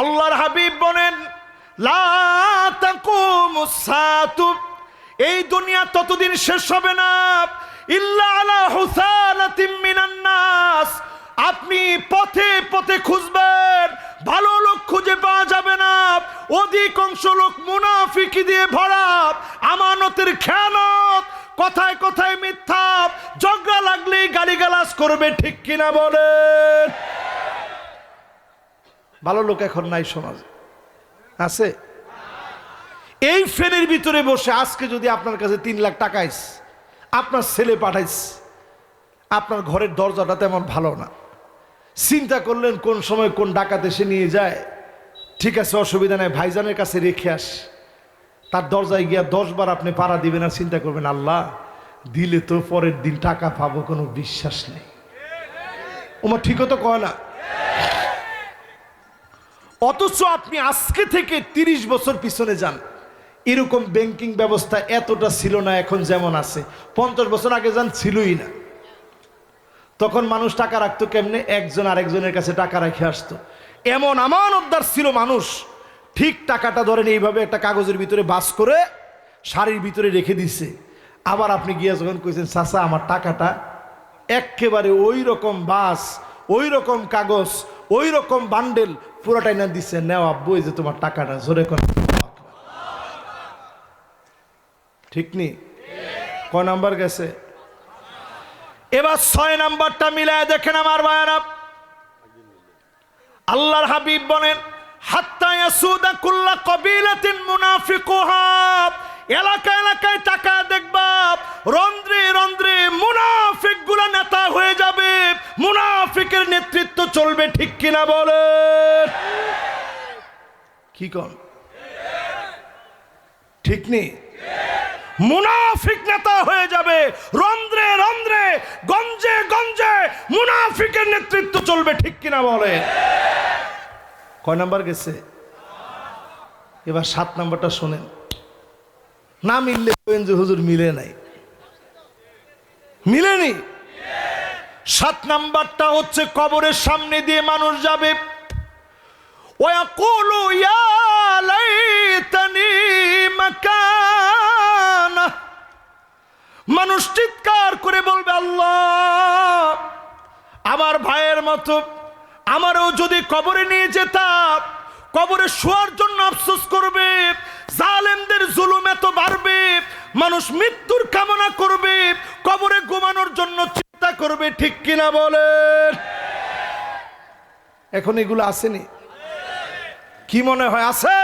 আল্লাহর হাবিব বলেন এই দুনিয়া ততদিন শেষ হবে না। আপনি পথে পথে খুঁজবেন, ভালো লোক খুঁজে পাওয়া যাবে না। অধিকাংশ লোক মুনাফিকি দিয়ে ভরা, আমানতের খেয়ানত, কথায় কথায় মিথ্যা, ঝগড়া লাগলেই গালিগালাজ করবে, ঠিক কিনা বলেন? ভালো লোক এখন নাই সমাজে। আছে? এই ফ্যানের ভিতরে বসে আজকে যদি আপনার কাছে তিন লাখ টাকা আইস, আপনার ছেলে পাঠাইস, আপনার ঘরের দরজাটা তেমন ভালো না। চিন্তা করলেন কোন সময় কোন ডাকাত এসে নিয়ে যায়। ঠিক আছে, অসুবিধা নাই, ভাইজানের কাছে রেখে আস। তার দরজায় গিয়া দশ বার আপনি পাড়া দিবেন আর চিন্তা করবেন, আল্লাহ, দিলে তো পরের দিন টাকা পাবো, কোনো বিশ্বাস নেই। ওমা ঠিকও তো কয় না। অথচ আপনি আজকে থেকে তিরিশ বছর পিছনে যান। এরকম ব্যাংকিং ব্যবস্থা এতটা ছিল না, এখন যেমন আছে। পঞ্চাশ বছর আগে যান, ছিলই না। তখন মানুষ টাকা রাখতো কেমনে? একজন আরেকজনের কাছে টাকা রেখে আসতো। এমন আমান আমানতদার ছিল মানুষ। ঠিক টাকাটা ধরেন এইভাবে একটা কাগজের ভিতরে বাস করে শাড়ির ভিতরে রেখে দিছে। আবার আপনি গিয়ে যখন কইছেন, চাচা, আমার টাকাটা একেবারে ওই রকম বাস, ওই রকম কাগজ, ওই রকম বান্ডেল পুরোটাই না দিচ্ছে নেওয়া বই যে তোমার টাকাটা, জোরে কর ঠিক নি? ক নাম্বার গেছে? এবার ছয় নাম্বারটা মিলায় দেখেন আমার ভাইয়েরা। আল্লাহর হাবিব বলেন, হাত্তা ইয়াসুদা কুল্লা কবিলাতিন মুনাফিকুহা। এলাকা মুনাফিকের নেতৃত্ব চলবে ঠিক কিনা বলে কি কন? ঠিক নেই? মুনাফিক নেতা হয়ে যাবে। রন্ধ্রে রন্ধ্রে, গঞ্জে গঞ্জে মুনাফিকের নেতৃত্ব চলবে ঠিক কিনা বলে কয় নাম্বার গেছে? এবার সাত নাম্বারটা শোনেন। না মিললে হুজুর মিলে নাই। মিলেনি? সাত নাম্বারটা হচ্ছে কবরের সামনে দিয়ে মানুষ যাবে। মানুষ চিৎকার করে বলবে, আল্লাহ, আমার ভাইয়ের মতো আমারও যদি কবরে নিয়ে যেতাম কবরে শোয়ার জন্য আফসোস করবে, জালেমদের জুলুম এত বাড়বে, মানুষ মৃত্যুর কামনা করবে, কবরে ঘুমানোর জন্য চিন্তা করবে ঠিক কিনা বলেন। এখন এগুলো আসেনি। কি মনে হয় আছে?